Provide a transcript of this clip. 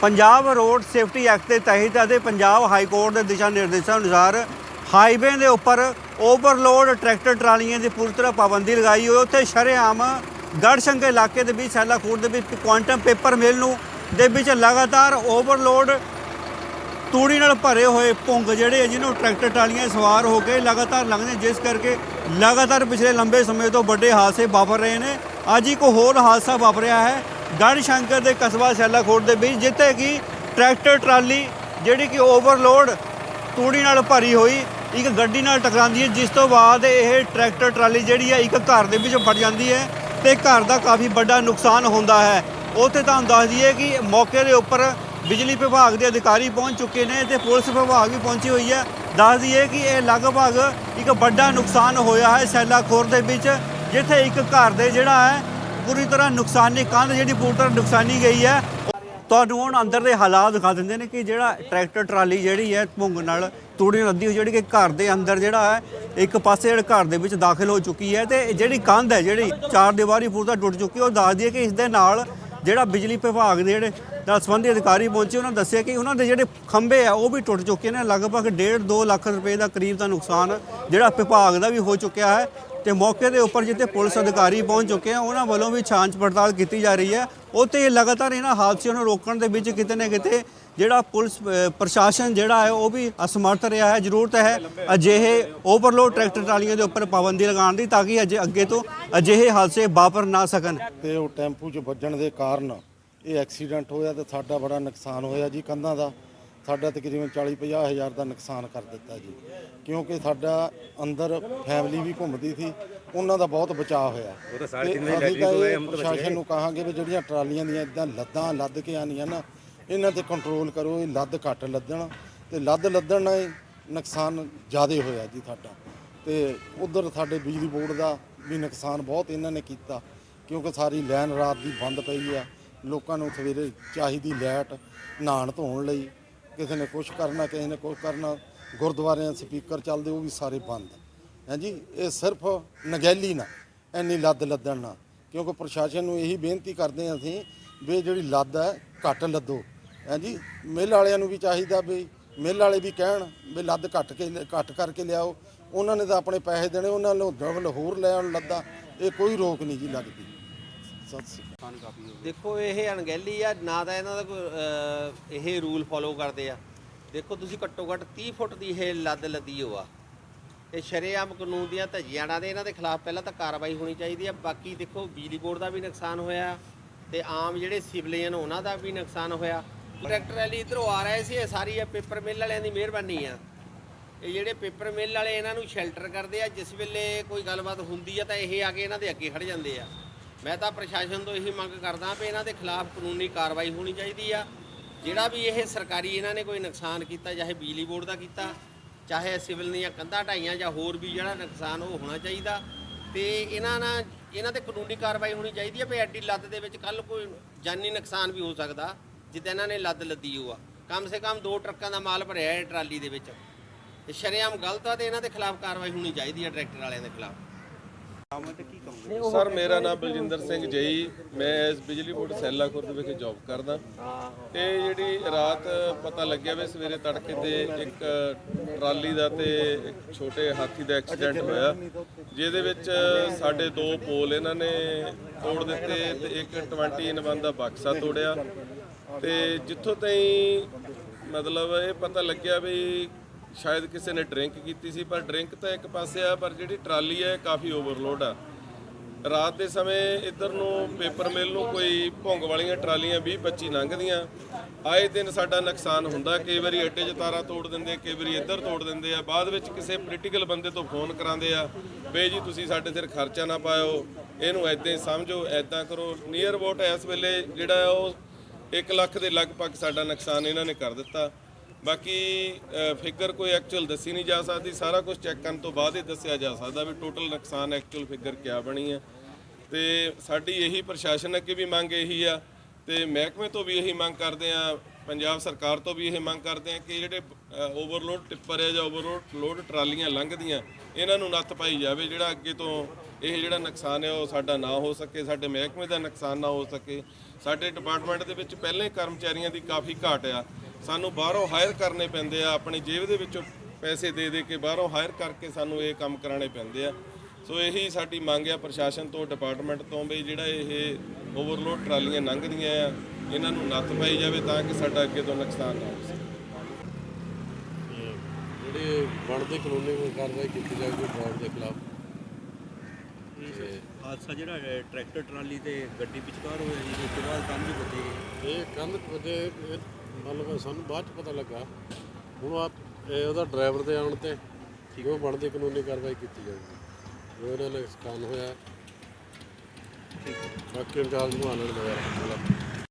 Punjab road safety act ਦੇ ਤਹਿਤ ਅਤੇ ਪੰਜਾਬ ਹਾਈ ਕੋਰਟ ਦੇ ਦਿਸ਼ਾ ਨਿਰਦੇਸ਼ਾਂ ਅਨੁਸਾਰ ਹਾਈਵੇ ਦੇ ਉੱਪਰ ਓਵਰਲੋਡ ਟਰੈਕਟਰ ਟਰਾਲੀਆਂ ਦੀ ਪੂਰੀ ਤਰ੍ਹਾਂ ਪਾਬੰਦੀ ਲਗਾਈ ਹੋਈ ਉੱਥੇ ਸ਼ਰੇਆਮ ਗੜਸ਼ੰਕੇ ਇਲਾਕੇ ਦੇ ਵਿੱਚ, ਸੈਲਾ ਦੇ ਵਿੱਚ ਕੁਆਂਟਮ ਪੇਪਰ ਮਿਲ ਨੂੰ ਦੇ ਵਿੱਚ ਲਗਾਤਾਰ ਓਵਰਲੋਡ ਤੂੜੀ ਨਾਲ ਭਰੇ ਹੋਏ ਭੁੰਗ ਜਿਹੜੇ ਜਿਹਨੂੰ ਟਰੈਕਟਰ ਟਰਾਲੀਆਂ ਸਵਾਰ ਹੋ ਕੇ ਲਗਾਤਾਰ ਲੰਘਦੇ ਜਿਸ ਕਰਕੇ ਲਗਾਤਾਰ ਪਿਛਲੇ ਲੰਬੇ ਸਮੇਂ ਤੋਂ ਵੱਡੇ ਹਾਦਸੇ ਵਾਪਰ ਰਹੇ ਨੇ। ਅੱਜ ਇੱਕ ਹੋਰ ਹਾਦਸਾ ਵਾਪਰਿਆ ਹੈ ਗੜ੍ਹ ਸ਼ੰਕਰ ਦੇ ਕਸਬਾ ਸੈਲਾਖੋਟ ਦੇ ਵਿੱਚ, ਜਿੱਥੇ ਕਿ ਟਰੈਕਟਰ, ਟਰਾਲੀ ਜਿਹੜੀ ਕਿ ਓਵਰਲੋਡ ਤੂੜੀ ਨਾਲ ਭਰੀ ਹੋਈ ਇੱਕ ਗੱਡੀ ਨਾਲ ਟਕਰਾਉਂਦੀ ਹੈ, ਜਿਸ ਤੋਂ ਬਾਅਦ ਇਹ ਟਰੈਕਟਰ, ਟਰਾਲੀ ਜਿਹੜੀ ਹੈ ਇੱਕ ਘਰ ਦੇ ਵਿੱਚ ਫਟ ਜਾਂਦੀ ਹੈ ਤੇ ਘਰ ਦਾ ਕਾਫੀ ਵੱਡਾ ਨੁਕਸਾਨ ਹੁੰਦਾ ਹੈ। ਉੱਥੇ ਤੁਹਾਨੂੰ ਦੱਸ ਦਈਏ ਕਿ ਮੌਕੇ ਦੇ ਉੱਪਰ ਬਿਜਲੀ ਵਿਭਾਗ ਦੇ ਅਧਿਕਾਰੀ ਪਹੁੰਚ ਚੁੱਕੇ ਨੇ ਤੇ ਪੁਲਿਸ ਵਿਭਾਗ ਵੀ ਪਹੁੰਚੀ ਹੋਈ ਹੈ। ਦੱਸ ਦਈਏ ਕਿ ਇਹ ਲਗਭਗ ਇੱਕ ਵੱਡਾ ਨੁਕਸਾਨ ਹੋਇਆ ਹੈ ਸੈਲਾਖੋਰ ਦੇ ਵਿੱਚ, ਜਿੱਥੇ ਇੱਕ ਘਰ ਦੇ ਜਿਹੜਾ ਹੈ ਪੂਰੀ ਤਰ੍ਹਾਂ ਨੁਕਸਾਨੀ ਕੰਧ ਜਿਹੜੀ ਪੂਰੀ ਤਰ੍ਹਾਂ ਨੁਕਸਾਨੀ ਗਈ ਹੈ। ਤੁਹਾਨੂੰ ਹੁਣ ਅੰਦਰ ਦੇ ਹਾਲਾਤ ਦਿਖਾ ਦਿੰਦੇ ਨੇ ਕਿ ਜਿਹੜਾ ਟਰੈਕਟਰ, ਟਰਾਲੀ ਜਿਹੜੀ ਹੈ ਭੁੰਗ ਨਾਲ ਤੂੜੀ ਨਾਲ ਲੱਦੀ ਹੋਈ, ਜਿਹੜੀ ਕਿ ਘਰ ਦੇ ਅੰਦਰ ਜਿਹੜਾ ਹੈ, ਇੱਕ ਪਾਸੇ ਜਿਹੜਾ ਘਰ ਦੇ ਵਿੱਚ ਦਾਖਲ ਹੋ ਚੁੱਕੀ ਹੈ ਤੇ ਜਿਹੜੀ ਕੰਧ ਹੈ, ਜਿਹੜੀ ਚਾਰ ਦੀਵਾਰੀ ਪੂਰੀ ਤਰ੍ਹਾਂ ਟੁੱਟ ਚੁੱਕੀ ਹੈ, ਉਹ ਦੱਸ ਦਈਏ ਕਿ ਇਸ ਦੇ ਨਾਲ ਜਿਹੜਾ ਬਿਜਲੀ ਵਿਭਾਗ ਦੇ ਜਿਹੜੇ ਨਾਲ ਸੰਬੰਧੀ ਅਧਿਕਾਰੀ ਪਹੁੰਚੇ, ਉਹਨਾਂ ਦੱਸਿਆ ਕਿ ਉਹਨਾਂ ਦੇ ਜਿਹੜੇ ਖੰਭੇ ਆ, ਉਹ ਵੀ ਟੁੱਟ ਚੁੱਕੇ ਨੇ। ਲਗਭਗ 1.5 2 ਲੱਖ ਰੁਪਏ ਦਾ ਕਰੀਬ ਦਾ ਨੁਕਸਾਨ ਜਿਹੜਾ ਵਿਭਾਗ ਦਾ ਵੀ ਹੋ ਚੁੱਕਿਆ ਹੈ। ਤੇ ਮੌਕੇ ਦੇ ਉੱਪਰ ਜਿੱਥੇ ਪੁਲਿਸ ਅਧਿਕਾਰੀ ਪਹੁੰਚ ਚੁੱਕੇ ਆ, ਉਹਨਾਂ ਵੱਲੋਂ ਵੀ ਛਾਂਚ ਪੜਤਾਲ ਕੀਤੀ ਜਾ ਰਹੀ ਹੈ। ਉੱਥੇ ਲਗਾਤਾਰ ਇਹਨਾਂ ਹਾਦਸਿਆਂ ਨੂੰ ਰੋਕਣ ਦੇ ਵਿੱਚ ਕਿਤੇ ਨਾ ਕਿਤੇ ਜਿਹੜਾ ਪੁਲਿਸ ਪ੍ਰਸ਼ਾਸਨ ਜਿਹੜਾ ਹੈ, ਉਹ ਵੀ ਅਸਮਰਥ ਰਿਹਾ ਹੈ। ਜ਼ਰੂਰਤ ਹੈ ਅਜਿਹੇ ਓਵਰਲੋਡ ਟਰੈਕਟਰ ਟਰਾਲੀਆਂ ਦੇ ਉੱਪਰ ਪਾਬੰਦੀ ਲਗਾਉਣ ਦੀ ਤਾਂ ਕਿ ਅਜੇ ਅੱਗੇ ਤੋਂ ਅਜਿਹੇ ਹਾਦਸੇ ਵਾਪਰ ਨਾ ਸਕਣ। ਤੇ ਉਹ ਟੈਂਪੂ 'ਚ ਵੱਜਣ ਦੇ ਕਾਰਨ ਇਹ ਐਕਸੀਡੈਂਟ ਹੋਇਆ ਤੇ ਸਾਡਾ ਬੜਾ ਨੁਕਸਾਨ ਹੋਇਆ ਜੀ ਕੰਧਾਂ ਦਾ। ਸਾਡਾ ਤਕਰੀਬਨ 40-50 ਹਜ਼ਾਰ ਦਾ ਨੁਕਸਾਨ ਕਰ ਦਿੱਤਾ ਜੀ। ਕਿਉਂਕਿ ਸਾਡਾ ਅੰਦਰ ਫੈਮਿਲੀ ਵੀ ਘੁੰਮਦੀ ਸੀ ਉਹਨਾਂ ਦਾ ਬਹੁਤ ਬਚਾਅ ਹੋਇਆ। ਉਹ ਤਾਂ ਸਾਰੇ ਪ੍ਰਸ਼ਾਸਨ ਨੂੰ ਕਹਾਂਗੇ ਵੀ ਜਿਹੜੀਆਂ ਟਰਾਲੀਆਂ ਦੀਆਂ ਇਦਾਂ ਲੱਦਾਂ ਲੱਦ ਕੇ ਆਣੀਆਂ ਨਾ ਇਹਨਾਂ ਤੇ ਕੰਟਰੋਲ ਕਰੋ ਇਹ ਲੱਦ ਘੱਟ ਲੱਦਣ। ਤੇ ਲੱਦ ਲੱਦਣ ਨਾਲ ਨੁਕਸਾਨ ਜ਼ਿਆਦਾ ਹੋਇਆ ਜੀ ਸਾਡਾ। ਤੇ ਉਧਰ ਸਾਡੇ ਬਿਜਲੀ ਬੋਰਡ ਦਾ ਵੀ ਨੁਕਸਾਨ ਬਹੁਤ ਇਹਨਾਂ ਨੇ ਕੀਤਾ ਕਿਉਂਕਿ ਸਾਰੀ ਲਾਈਨ ਰਾਤ ਦੀ ਬੰਦ ਪਈ ਆ। ਲੋਕਾਂ ਨੂੰ ਸਵੇਰੇ ਚਾਹੀਦੀ ਲੈਟ ਨਹਾਣ ਧੋਣ ਲਈ। ਕਿਸੇ ਨੇ ਕੁਝ ਕਰਨਾ, ਕਿਸੇ ਨੇ ਕੁਝ ਕਰਨਾ, ਗੁਰਦੁਆਰਿਆਂ ਸਪੀਕਰ ਚੱਲਦੇ, ਉਹ ਵੀ ਸਾਰੇ ਬੰਦ। ਹਾਂਜੀ, ਇਹ ਸਿਰਫ ਨਗੈਲੀ ਨਾ, ਇੰਨੀ ਲੱਦ ਲੱਦਣ ਨਾ। ਕਿਉਂਕਿ ਪ੍ਰਸ਼ਾਸਨ ਨੂੰ ਇਹੀ ਬੇਨਤੀ ਕਰਦੇ ਹਾਂ ਅਸੀਂ ਵੀ ਜਿਹੜੀ ਲੱਦ ਹੈ, ਘੱਟ ਲੱਦੋ। ਹਾਂਜੀ, ਮਿੱਲ ਵਾਲਿਆਂ ਨੂੰ ਵੀ ਚਾਹੀਦਾ ਵੀ, ਮਿੱਲ ਵਾਲੇ ਵੀ ਕਹਿਣ ਵੀ ਲੱਦ ਘੱਟ ਕੇ, ਘੱਟ ਕਰਕੇ ਲਿਆਓ। ਉਹਨਾਂ ਨੇ ਤਾਂ ਆਪਣੇ ਪੈਸੇ ਦੇਣੇ, ਉਹਨਾਂ ਨੂੰ ਡਬਲ ਹੋਰ ਲੈਣ ਲੱਦਾ। ਇਹ ਕੋਈ ਰੋਕ ਨਹੀਂ ਜੀ ਲੱਗਦੀ। ਸਤਿ ਸ਼੍ਰੀ ਅਕਾਲ ਦੇਖੋ ਇਹ ਅਣਗਹਿਲੀ ਆ ਨਾ ਤਾਂ ਇਹਨਾਂ ਦਾ ਕੋਈ ਅਹ, ਇਹ ਰੂਲ ਫੋਲੋ ਕਰਦੇ ਆ। ਦੇਖੋ ਤੁਸੀਂ ਘੱਟੋ ਘੱਟ 30 ਫੁੱਟ ਦੀ ਇਹ ਲੱਦ ਲੱਦੀ ਹੋ ਆ। ਇਹ ਸ਼ਰੇਆਮ ਕਾਨੂੰਨ ਦੀਆਂ ਧੱਜੀਆਂ ਦੇ ਇਹਨਾਂ ਦੇ ਖਿਲਾਫ ਪਹਿਲਾਂ ਤਾਂ ਕਾਰਵਾਈ ਹੋਣੀ ਚਾਹੀਦੀ ਆ। ਬਾਕੀ ਦੇਖੋ ਬਿਜਲੀ ਬੋਰਡ ਦਾ ਵੀ ਨੁਕਸਾਨ ਹੋਇਆ ਤੇ ਆਮ ਜਿਹੜੇ ਸਿਵਲੀਅਨ ਉਹਨਾਂ ਦਾ ਵੀ ਨੁਕਸਾਨ ਹੋਇਆ। ਟਰੈਕਟਰ ਵਾਲੀ ਇਧਰੋਂ ਆ ਰਹੇ ਸੀ ਇਹ ਸਾਰੀ ਇਹ ਪੇਪਰ ਮਿਲ ਵਾਲਿਆਂ ਦੀ ਮਿਹਰਬਾਨੀ ਆ। ਇਹ ਜਿਹੜੇ ਪੇਪਰ ਮਿਲ ਵਾਲੇ ਇਹਨਾਂ ਨੂੰ ਸ਼ੈਲਟਰ ਕਰਦੇ ਆ। ਜਿਸ ਵੇਲੇ ਕੋਈ ਗੱਲਬਾਤ ਹੁੰਦੀ ਆ ਤਾਂ ਇਹ ਆ ਕੇ ਇਹਨਾਂ ਦੇ ਅੱਗੇ ਖੜ ਜਾਂਦੇ ਆ। ਮੈਂ ਤਾਂ ਪ੍ਰਸ਼ਾਸਨ ਤੋਂ ਇਹੀ ਮੰਗ ਕਰਦਾ ਵੀ ਇਹਨਾਂ ਦੇ ਖਿਲਾਫ ਕਾਨੂੰਨੀ ਕਾਰਵਾਈ ਹੋਣੀ ਚਾਹੀਦੀ ਆ। ਜਿਹੜਾ ਵੀ ਇਹ ਸਰਕਾਰੀ ਇਹਨਾਂ ਨੇ ਕੋਈ ਨੁਕਸਾਨ ਕੀਤਾ, ਚਾਹੇ ਬਿਜਲੀ ਬੋਰਡ ਦਾ ਕੀਤਾ, ਚਾਹੇ ਸਿਵਲ ਦੀਆਂ ਕੰਧਾਂ ਢਾਈਆਂ ਜਾਂ ਹੋਰ ਵੀ ਜਿਹੜਾ ਨੁਕਸਾਨ ਉਹ ਹੋਣਾ ਚਾਹੀਦਾ ਤੇ ਇਹਨਾਂ ਨਾਲ ਇਹਨਾਂ ਤੇ ਕਾਨੂੰਨੀ ਕਾਰਵਾਈ ਹੋਣੀ ਚਾਹੀਦੀ ਹੈ ਵੀ ਐਡੀ ਲੱਦ ਦੇ ਵਿੱਚ ਕੱਲ ਕੋਈ ਜਾਨੀ ਨੁਕਸਾਨ ਵੀ ਹੋ ਸਕਦਾ, ਜਿੱਦਾਂ ਇਹਨਾਂ ਨੇ ਲੱਦ ਲੱਦੀ ਹੋ ਆ। ਕਮ ਸੇ ਕਮ ਦੋ ਟਰੱਕਾਂ ਦਾ ਮਾਲ ਭਰਿਆ ਹੈ ਟਰਾਲੀ ਦੇ ਵਿੱਚ। ਤੇ ਸ਼ਰੇਆਮ ਗਲਤ ਆ ਤੇ ਇਹਨਾਂ ਦੇ ਖਿਲਾਫ ਕਾਰਵਾਈ ਹੋਣੀ ਚਾਹੀਦੀ ਹੈ ਟਰੈਕਟਰ ਵਾਲਿਆਂ ਦੇ ਖਿਲਾਫ। ਸਰ ਮੇਰਾ ਨਾਮ ਬਲਜਿੰਦਰ ਸਿੰਘ ਜਈ ਮੈਂ ਇਸ ਬਿਜਲੀ ਬੋਰਡ ਸੈਲਾ ਖੁਰਦ ਵਿਖੇ ਜੌਬ ਕਰਦਾ। ਇਹ ਜਿਹੜੀ ਰਾਤ ਪਤਾ ਲੱਗਿਆ ਵੀ ਸਵੇਰੇ ਤੜਕੇ ਤੇ ਇੱਕ ਟਰਾਲੀ ਦਾ ਤੇ ਇੱਕ ਛੋਟੇ ਹਾਥੀ ਦਾ ਐਕਸੀਡੈਂਟ ਹੋਇਆ। ਜਿਹਦੇ ਵਿੱਚ ਸਾਡੇ ਦੋ ਪੋਲ ਇਹਨਾਂ ਨੇ ਤੋੜ ਦਿੱਤੇ ਤੇ ਇੱਕ 20 ਇਨ ਵਨ ਦਾ ਬਕਸਾ ਤੋੜਿਆ। ਤੇ ਜਿੱਥੋਂ ਤਾਈਂ ਮਤਲਬ ਇਹ ਪਤਾ ਲੱਗਿਆ ਵੀ ਸ਼ਾਇਦ ਕਿਸੇ ਨੇ ਡਰਿੰਕ ਕੀਤੀ ਸੀ ਪਰ ਡਰਿੰਕ ਤਾਂ ਇੱਕ ਪਾਸੇ ਆ ਪਰ ਜਿਹੜੀ ਟਰਾਲੀ ਹੈ ਕਾਫੀ ਓਵਰਲੋਡ ਆ। ਰਾਤ ਦੇ ਸਮੇਂ ਇੱਧਰ ਨੂੰ ਪੇਪਰ ਮਿਲ ਨੂੰ ਕੋਈ ਭੁੰਗ ਵਾਲੀਆਂ ਟਰਾਲੀਆਂ 20 25 ਲੰਘਦੀਆਂ। ਆਏ ਦਿਨ ਸਾਡਾ ਨੁਕਸਾਨ ਹੁੰਦਾ, ਕਈ ਵਾਰੀ ਅੱਡੇ 'ਚ ਤਾਰਾਂ ਤੋੜ ਦਿੰਦੇ, ਕਈ ਵਾਰੀ ਇੱਧਰ ਤੋੜ ਦਿੰਦੇ ਆ। ਬਾਅਦ ਵਿੱਚ ਕਿਸੇ ਪੋਲੀਟੀਕਲ ਬੰਦੇ ਤੋਂ ਫੋਨ ਕਰਾਉਂਦੇ ਆ, ਬਈ ਜੀ, ਤੁਸੀਂ ਸਾਡੇ ਸਿਰ ਖਰਚਾ ਨਾ ਪਾਇਓ, ਇਹਨੂੰ ਐਦਾਂ ਹੀ ਸਮਝੋ ਐਦਾਂ ਕਰੋ। ਨੀਅਰ ਅਬਾਊਟ ਇਸ ਵੇਲੇ ਜਿਹੜਾ ਉਹ 1 ਲੱਖ ਦੇ ਲਗਭਗ ਸਾਡਾ ਨੁਕਸਾਨ ਇਹਨਾਂ ਨੇ ਕਰ ਦਿੱਤਾ। ਬਾਕੀ ਫਿਗਰ ਕੋਈ ਐਕਚੁਅਲ ਦੱਸੀ ਨਹੀਂ ਜਾ ਸਕਦੀ। ਸਾਰਾ ਕੁਝ ਚੈੱਕ ਕਰਨ ਤੋਂ ਬਾਅਦ ਹੀ ਦੱਸਿਆ ਜਾ ਸਕਦਾ ਵੀ ਟੋਟਲ ਨੁਕਸਾਨ ਐਕਚੁਅਲ ਫਿਗਰ ਕਿਆ ਬਣੀ ਹੈ ਤੇ ਸਾਡੀ ਇਹੀ ਪ੍ਰਸ਼ਾਸਨ ਅੱਗੇ ਵੀ ਮੰਗ ਇਹੀ ਆ। ਤੇ ਮਹਿਕਮੇ ਤੋਂ ਵੀ ਇਹੀ ਮੰਗ ਕਰਦੇ ਆ, ਪੰਜਾਬ ਸਰਕਾਰ ਤੋਂ ਵੀ ਇਹ ਮੰਗ ਕਰਦੇ ਆ ਕਿ ਜਿਹੜੇ ਓਵਰਲੋਡ ਟਿੱਪਰ ਹੈ ਜਾਂ ਓਵਰਲੋਡ ਲੋਡ ਟਰਾਲੀਆਂ ਲੰਘਦੀਆਂ, ਇਹਨਾਂ ਨੂੰ ਨੱਥ ਪਾਈ ਜਾਵੇ, ਜਿਹੜਾ ਅੱਗੇ ਤੋਂ ਇਹ ਜਿਹੜਾ ਨੁਕਸਾਨ ਹੈ ਉਹ ਸਾਡਾ ਨਾ ਹੋ ਸਕੇ, ਸਾਡੇ ਮਹਿਕਮੇ ਦਾ ਨੁਕਸਾਨ ਨਾ ਹੋ ਸਕੇ। ਸਾਡੇ ਡਿਪਾਰਟਮੈਂਟ ਦੇ ਵਿੱਚ ਪਹਿਲਾਂ ਹੀ ਕਰਮਚਾਰੀਆਂ ਦੀ ਕਾਫੀ ਘਾਟ ਆ। ਸਾਨੂੰ ਬਾਹਰੋਂ ਹਾਇਰ ਕਰਨੇ ਪੈਂਦੇ ਆ ਆਪਣੀ ਜੇਬ ਦੇ ਵਿੱਚੋਂ ਪੈਸੇ ਦੇ ਦੇ ਕੇ ਬਾਹਰੋਂ ਹਾਇਰ ਕਰਕੇ ਸਾਨੂੰ ਇਹ ਕੰਮ ਕਰਾਣੇ ਪੈਂਦੇ ਆ। ਸੋ ਇਹੀ ਸਾਡੀ ਮੰਗ ਆ ਪ੍ਰਸ਼ਾਸਨ ਤੋਂ ਡਿਪਾਰਟਮੈਂਟ ਤੋਂ ਵੀ ਜਿਹੜਾ ਇਹ ਓਵਰਲੋਡ ਟਰਾਲੀਆਂ ਲੰਘਦੀਆਂ ਆ ਇਹਨਾਂ ਨੂੰ ਨੱਥ ਪਾਈ ਜਾਵੇ ਤਾਂ ਕਿ ਸਾਡਾ ਅੱਗੇ ਤੋਂ ਨੁਕਸਾਨ ਨਾ ਹੋ ਸਕੇ। ਜਿਹੜੇ ਬਣਦੀ ਕਾਨੂੰਨੀ ਕਾਰਵਾਈ ਕੀਤੀ ਜਾਊਗੀ ਡਰਾਈਵਰ ਦੇ ਖਿਲਾਫ। ਹਾਦਸਾ ਜਿਹੜਾ ਟਰੈਕਟਰ ਟਰਾਲੀ ਤੇ ਗੱਡੀ ਵਿਚਕਾਰ ਹੋਇਆ ਜੀ ਉਸ ਤੋਂ ਬਾਅਦ ਕੰਮ ਵੀ ਵੱਜੇ। ਇਹ ਕੰਧ ਵਜੇ ਮਤਲਬ ਸਾਨੂੰ ਬਾਅਦ ਚ ਪਤਾ ਲੱਗਾ। ਹੁਣ ਆ ਉਹਦਾ ਡਰਾਈਵਰ ਦੇ ਆਉਣ ਤੇ ਜੋ ਬਣਦੀ ਕਾਨੂੰਨੀ ਕਾਰਵਾਈ ਕੀਤੀ ਜਾਊਗੀ। ਜੋ ਇਹਨਾਂ ਨਾਲ ਨੁਕਸਾਨ ਹੋਇਆ ਬਾਕੀ ਇੰਚਾਰਜ ਨੂੰ ਆਨਣ ਦੇ